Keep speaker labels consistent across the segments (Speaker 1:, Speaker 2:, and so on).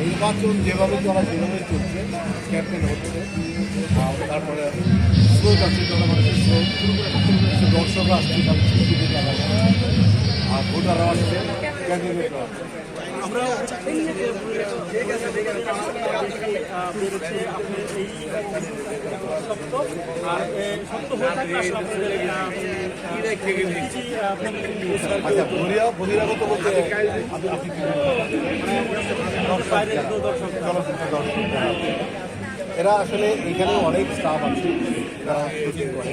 Speaker 1: নির্বাচন
Speaker 2: যেভাবে চলা সেভাবে চলছে ক্যাপ্টেন হচ্ছে তারপরে স্রোত আছে জনগণের স্রোত দর্শকরা আসছে আর ভোটাররা আসছে ক্যান্ডিডেটরা
Speaker 1: আমরা আর হয়ে
Speaker 2: আচ্ছা বহিরাগত বলতে এরা আসলে এখানে অনেক স্টাফ আছে শুটিং করে।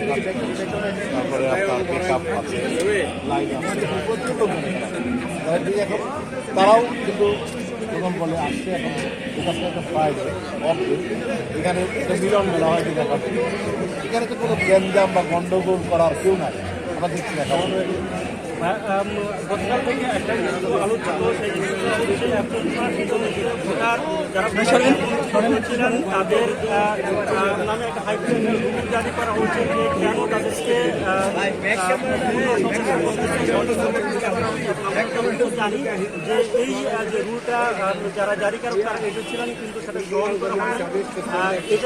Speaker 2: তারপরে আপনার মেকআপ আছে এখন তারাও কিন্তু যখন বলে আসছে, এখন এখানে একটা এখানে মিলন মেলা হয়। এখানে তো কোনো গ্যাঞ্জাম বা গন্ডগোল করার কেউ নাই।
Speaker 1: আম, গতকাল থেকে একটা ইস্যু আলোচিত সেই হচ্ছে ভোটার যারা ভোটার ছিলেন তাদের নামে একটা হাইকোর্টের রুল জারি করা হয়েছে যে কেন তাদেরকে জানি যে এই যে রুলটা যারা জারিকারক তারা এসেছিলেন কিন্তু সেটা গ্রহণ করা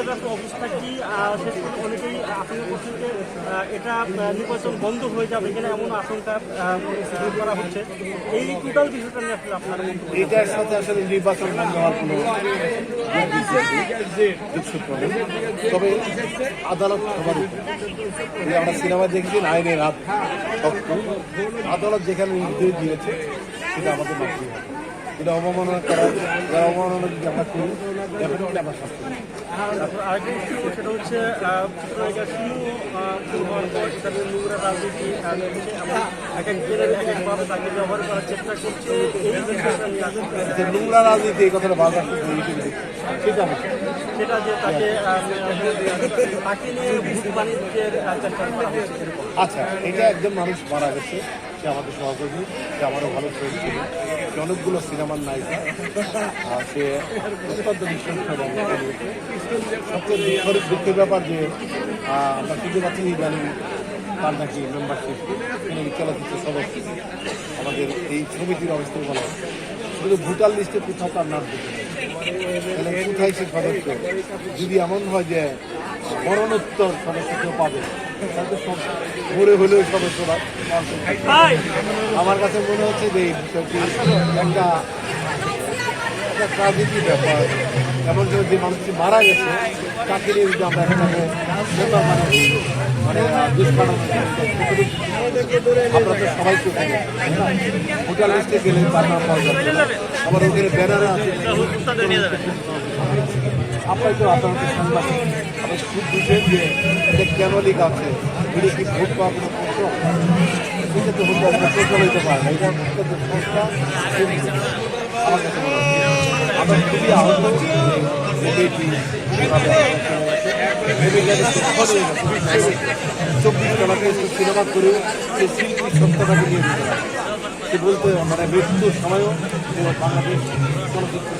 Speaker 1: আসলে অবস্থা কি শেষ অনেকেই আশঙ্কা করছেন যে এটা নির্বাচন বন্ধ হয়ে যাবে কিনা এমন আশঙ্কা করা হচ্ছে এই টোটাল বিষয়টা নিয়ে আসলে আপনার
Speaker 2: এটার সাথে আসলে নির্বাচন বন্ধ হওয়ার কোনো তবে আদালত সবার। আমরা সিনেমা দেখেছি আইনের শক্ত আদালত যেখানে নির্দেশ দিয়েছে সেটা আমাদের মানতে হবে। এটা অবমাননা করা যারা অবমাননা যদি আমরা করি ডেফিনেটলি আমরা শাস্তি
Speaker 1: তারপর আরেকটা ইস্যু সেটা হচ্ছে আহ, চিত্রনায়িকা শিমু হওয়ার পর সেখানে নোংরা রাজনীতি আহ, চলছে এবং এক এক জেলার এক একভাবে তাকে ব্যবহার করার চেষ্টা করছে এই বিষয়টা নিয়ে
Speaker 2: নোংরা রাজনীতি এই কথাটা ইউটিউবে সেটা
Speaker 1: সেটা যে তাকে তাকে নিয়ে বাণিজ্যের চেষ্টা করা
Speaker 2: আচ্ছা এটা একজন মানুষ মারা গেছে। সে আমাদের সহকর্মী, সে আমারও ভালো ফ্রেন্ড ছিল। সে অনেকগুলো সিনেমার নায়িকা। সে অত্যন্ত নিঃসংস সবচেয়ে দুঃখের ব্যাপার যে আমরা শুনতে পাচ্ছি ইদানিং তার নাকি মেম্বারশিপ চলচ্চিত্র সদস্য। আমাদের এই সমিতির অবস্থা বলা। শুধু ভোটার লিস্টে কোথাও তার নাম কোথায় সে সদস্য? যদি এমন হয় যে, মরণোত্তর সদস্য কেউ পাবে? মরে হলেও। আমার কাছে মনে হচ্ছে যে এই বিষয়টি একটা একটা ট্রাজেডি ব্যাপার। এমন যে যে মানুষটি মারা গেছে তাকে নিয়ে যদি আমরা নেতা মানে মানে আমরা তো সবাই লিস্টে গেলে তার নাম পাওয়া যাবে। না। আবার ওখানে ব্যানার আছে। আপনার তো আপনার আপনি খুব বুঝেন যে এটা কেন লেখা আছে? এটা কি ভোট পাওয়ার কোনো প্রশ্ন এটা তো পারে না। এটা আমার খুবই আহত। চব্বিশ টাকাকে সিনেমা করেও সে শিল্পী সত্যটাকে নিয়ে দিতে সে বলতে মানে মৃত্যুর সময়ও বাংলাদেশ চলচ্চিত্র